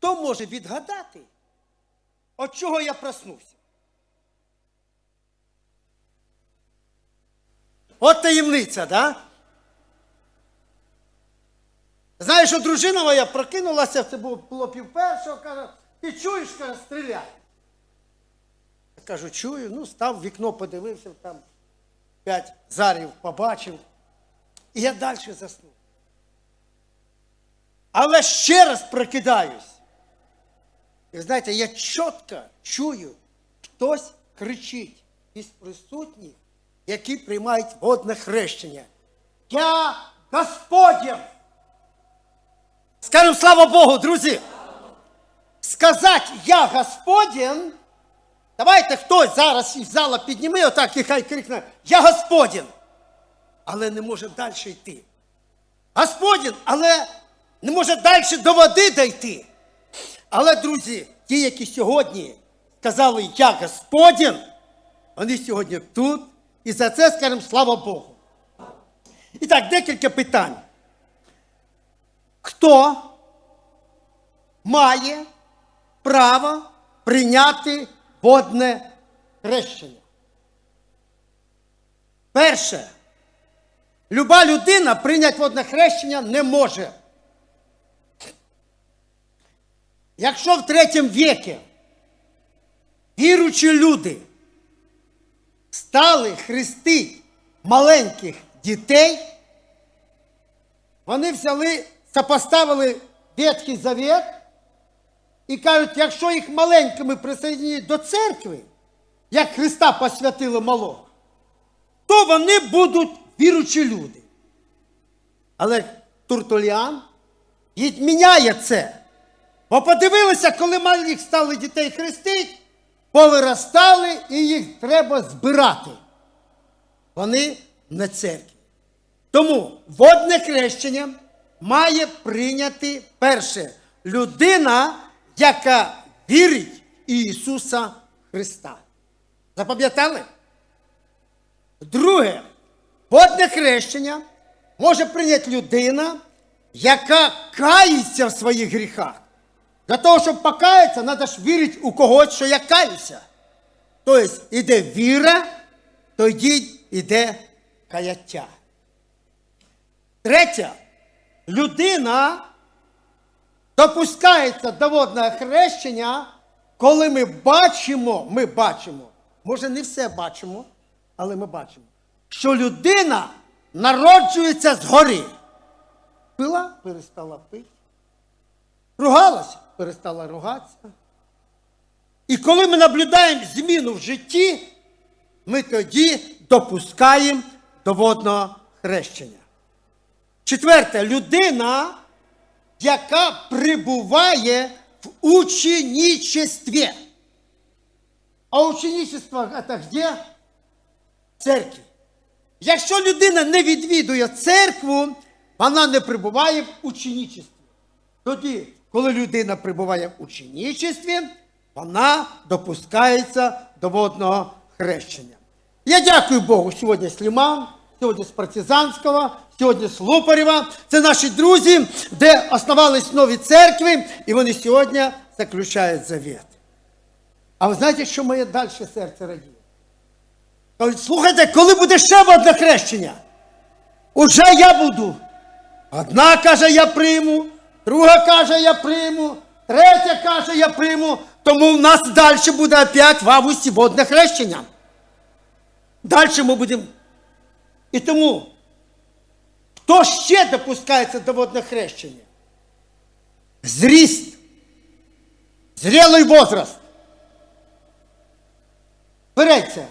Хто може відгадати, от чого я проснувся? От таємниця, да? Знаєш, що дружина моя прокинулася, це було, було пів першого, каже, ти чуєш, каже, стріляй. Я кажу, чую, ну, став вікно, подивився, там п'ять зарів побачив. І я далі заснув. Але ще раз прокидаюсь. І знаєте, я чітко чую, хтось кричить із присутніх, які приймають водне хрещення. Я Господь! Скажемо слава Богу, друзі! Сказати я Господін. Давайте хтось зараз із зала підніме отак і хай крикне Я Господін. Але не може далі йти. Господін, але не може далі до води дійти. Але, друзі, ті, які сьогодні сказали Я Господін, вони сьогодні тут. І за це скажемо слава Богу. І так, декілька питань. Хто має право прийняти водне хрещення? Перше. Люба людина прийняти водне хрещення не може. Якщо в третьому віці віруючі люди стали хрестити маленьких дітей, вони взяли, сопоставили Ветхий Завет і кажуть, якщо їх маленькими присоединять до церкви, як Христа посвятили малого, то вони будуть віруючі люди. Але Туртуліан відміняє це. Бо подивилися, коли малих стали дітей хрестити, повиростали і їх треба збирати. Вони на церкві. Тому водне хрещення має прийняти перше людина, яка вірить в Ісуса Христа. Запам'ятали? Друге, водне хрещення може прийняти людина, яка кається в своїх гріхах. Для того, щоб покаятися, треба ж вірити у когось, що я каюся. Тобто іде віра, тоді йде каяття. Третє, людина допускається до водного хрещення, коли ми бачимо, ми бачимо, може не все бачимо, але ми бачимо, що людина народжується згори. Пила, перестала пити. Ругалася, перестала ругатися. І коли ми наблюдаємо зміну в житті, ми тоді допускаємо до водного хрещення. Четверте, людина, яка прибуває в ученичестві. А ученичество це де? Церкві. Якщо людина не відвідує церкву, вона не прибуває в ученичестві. Тоді, коли людина прибуває в ученичестві, вона допускається до водного хрещення. Я дякую Богу сьогодні з Ліман, сьогодні з Партизанського, сьогодні з Лупарєва. Це наші друзі, де основались нові церкви, і вони сьогодні заключають завіт. А ви знаєте, що моє далі серце радіє? Кажуть, слухайте, коли буде ще водне хрещення? Уже я буду. Одна каже, я прийму, друга каже, я прийму, третя каже, я прийму. Тому в нас далі буде опять в августі водне хрещення. Далі ми будемо. І тому, хто ще допускається до водного хрещення? Зріст, зрілий возраст. Береться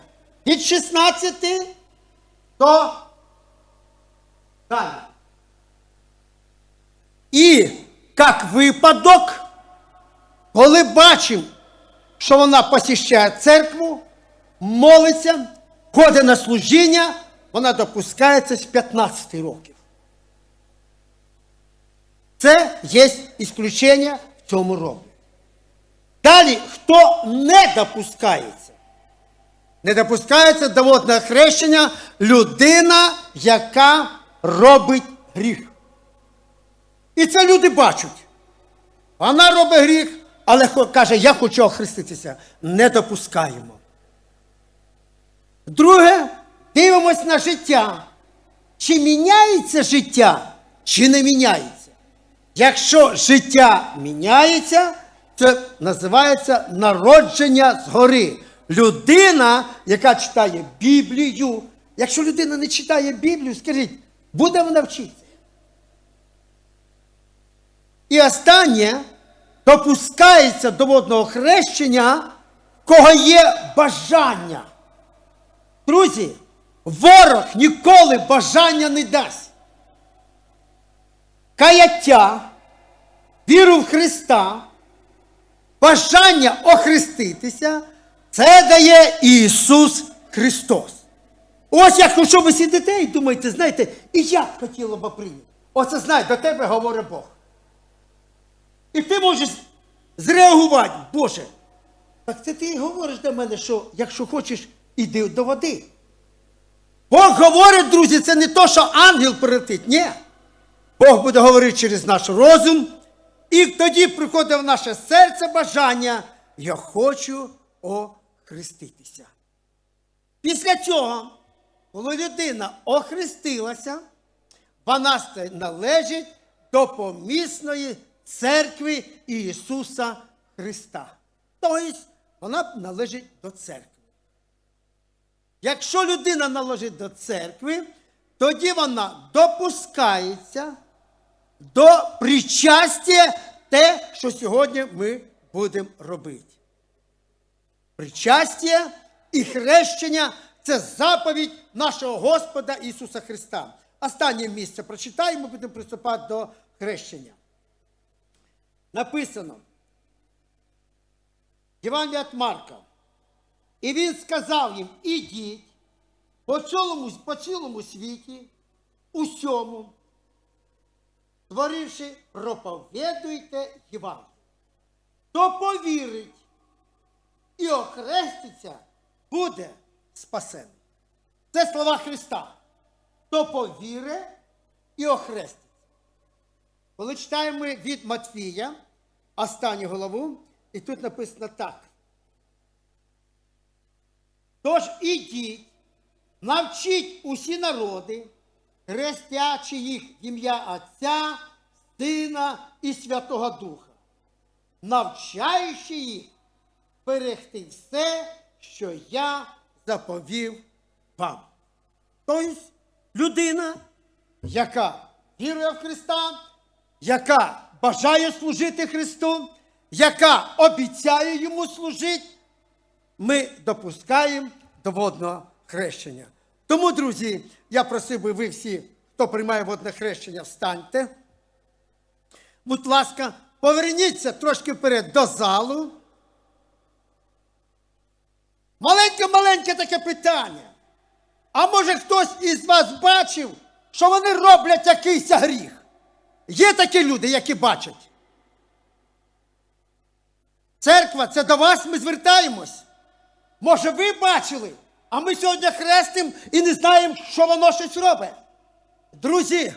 від 16 до далі. І як випадок, коли бачимо, що вона посіщає церкву, молиться, ходить на служіння, вона допускається з 15 років. Це є ісключення в цьому роблі. Далі, хто не допускається? Не допускається до водного хрещення людина, яка робить гріх. І це люди бачать. Вона робить гріх, але каже, я хочу охреститися. Не допускаємо. Друге, дивимось на життя. Чи міняється життя, чи не міняється? Якщо життя міняється, це називається народження згори. Людина, яка читає Біблію, якщо людина не читає Біблію, скажіть, буде вона вчитися? І останнє допускається до водного хрещення, кого є бажання. Друзі, ворог ніколи бажання не дасть. Каяття, віру в Христа, бажання охреститися, це дає Ісус Христос. Ось як якщо ви сидите і думаєте, знаєте, і я б хотіла би прийняти. Оце знай, до тебе говорить Бог. І ти можеш зреагувати, Боже. Так це ти і говориш до мене, що якщо хочеш, іди до води. Бог говорить, друзі, це не то, що ангел прилетить. Ні. Бог буде говорити через наш розум, і тоді приходить в наше серце бажання, я хочу охреститися. Після цього, коли людина охрестилася, вона належить до помісної церкви Ісуса Христа. Тобто вона належить до церкви. Якщо людина належить до церкви, тоді вона допускається до причастя те, що сьогодні ми будемо робити. Причастя і хрещення це заповідь нашого Господа Ісуса Христа. Останнє місце прочитаємо, будемо приступати до хрещення. Написано. Євангелія від Марка. І він сказав їм: ідіть по цілому, по цілому світі, усьому, творивши, проповідуйте Євангелію. Хто повірить і охреститься, буде спасений. Це слова Христа. Хто повірить і охреститься. Коли читаємо від Матвія, останню главу, і тут написано так. Тож ідіть, навчіть усі народи, хрестячи їх ім'я Отця, Сина і Святого Духа, навчаючи їх берегти все, що я заповів вам. Тобто людина, яка вірує в Христа, яка бажає служити Христу, яка обіцяє йому служити, ми допускаємо до водного хрещення. Тому, друзі, я просив би ви всі, хто приймає водне хрещення, встаньте. Будь ласка, поверніться трошки вперед до залу. Маленьке-маленьке таке питання. А може хтось із вас бачив, що вони роблять якийсь гріх? Є такі люди, які бачать. Церква, це до вас ми звертаємось. Може, ви бачили, а ми сьогодні хрестим і не знаємо, що воно щось робить. Друзі,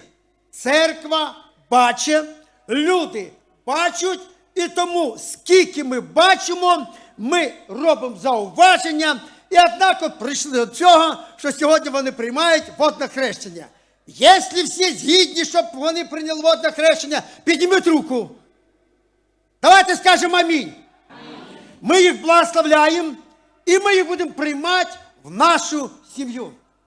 церква бачить, люди бачать, і тому, скільки ми бачимо, ми робимо зауваження, і однако прийшли до цього, що сьогодні вони приймають водне хрещення. Якщо всі згідні, щоб вони прийняли водне хрещення, підніміть руку. Давайте скажемо амінь. Ми їх благословляємо, і ми їх будемо приймати в нашу сім'ю.